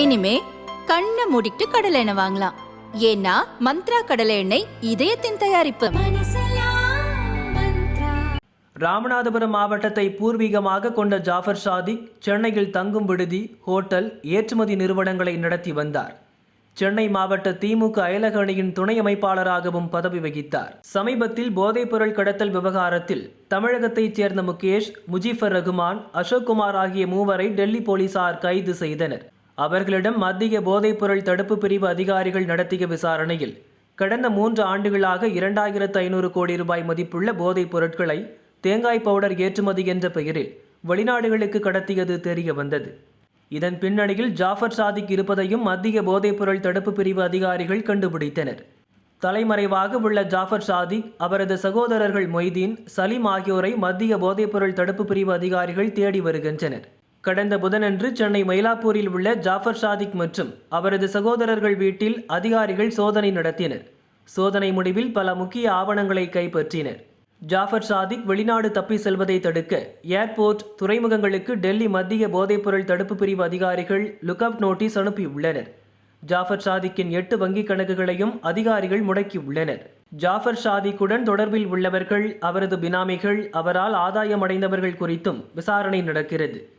இனிமே கண்ணை மூடிட்டு கடலை எண்ணெய் வாங்கலாம். ஏன்னா மந்த்ரா கடலை எண்ணெய் இதயத்தின் தயாரிப்பு. ராமநாதபுரம் மாவட்டத்தை பூர்வீகமாக கொண்ட ஜாஃபர் சாதிக் சென்னையில் தங்கும் விடுதி ஹோட்டல் ஏற்றுமதி நிறுவனங்களை நடத்தி வந்தார். சென்னை மாவட்ட திமுக அயலக அணியின் துணை அமைப்பாளராகவும் பதவி வகித்தார். சமீபத்தில் போதைப்பொருள் கடத்தல் விவகாரத்தில் தமிழகத்தைச் சேர்ந்த முகேஷ் முஜீபர் ரகுமான் அசோக்குமார் ஆகிய மூவரை டெல்லி போலீசார் கைது செய்தனர். அவர்களிடம் மத்திய போதைப்பொருள் தடுப்பு பிரிவு அதிகாரிகள் நடத்திய விசாரணையில் கடந்த மூன்று ஆண்டுகளாக இரண்டாயிரத்து ஐநூறு கோடி ரூபாய் மதிப்புள்ள போதைப் பொருட்களை தேங்காய் பவுடர் ஏற்றுமதி என்ற பெயரில் வெளிநாடுகளுக்கு கடத்தியது தெரிய வந்தது. இதன் பின்னணியில் ஜாஃபர் சாதிக் இருப்பதையும் மத்திய போதைப்பொருள் தடுப்பு பிரிவு அதிகாரிகள் கண்டுபிடித்தனர். தலைமறைவாக உள்ள ஜாஃபர் சாதிக் அவரது சகோதரர்கள் மொய்தீன் சலீம் ஆகியோரை மத்திய போதைப்பொருள் தடுப்பு பிரிவு அதிகாரிகள் தேடி வருகின்றனர். கடந்த புதனன்று சென்னை மயிலாப்பூரில் உள்ள ஜாஃபர் ஷாதிக் மற்றும் அவரது சகோதரர்கள் வீட்டில் அதிகாரிகள் சோதனை நடத்தினர். சோதனை முடிவில் பல முக்கிய ஆவணங்களை கைப்பற்றினர். ஜாஃபர் ஷாதிக் வெளிநாடு தப்பி செல்வதை தடுக்க ஏர்போர்ட் துறைமுகங்களுக்கு டெல்லி மத்திய போதைப்பொருள் தடுப்பு பிரிவு அதிகாரிகள் லுக் நோட்டீஸ் அனுப்பியுள்ளனர். ஜாஃபர் ஷாதிக்கின் எட்டு வங்கிக் கணக்குகளையும் அதிகாரிகள் முடக்கியுள்ளனர். ஜாஃபர் ஷாதிக்குடன் தொடர்பில் உள்ளவர்கள் அவரது பினாமிகள் அவரால் ஆதாயம் அடைந்தவர்கள் குறித்தும் விசாரணை நடக்கிறது.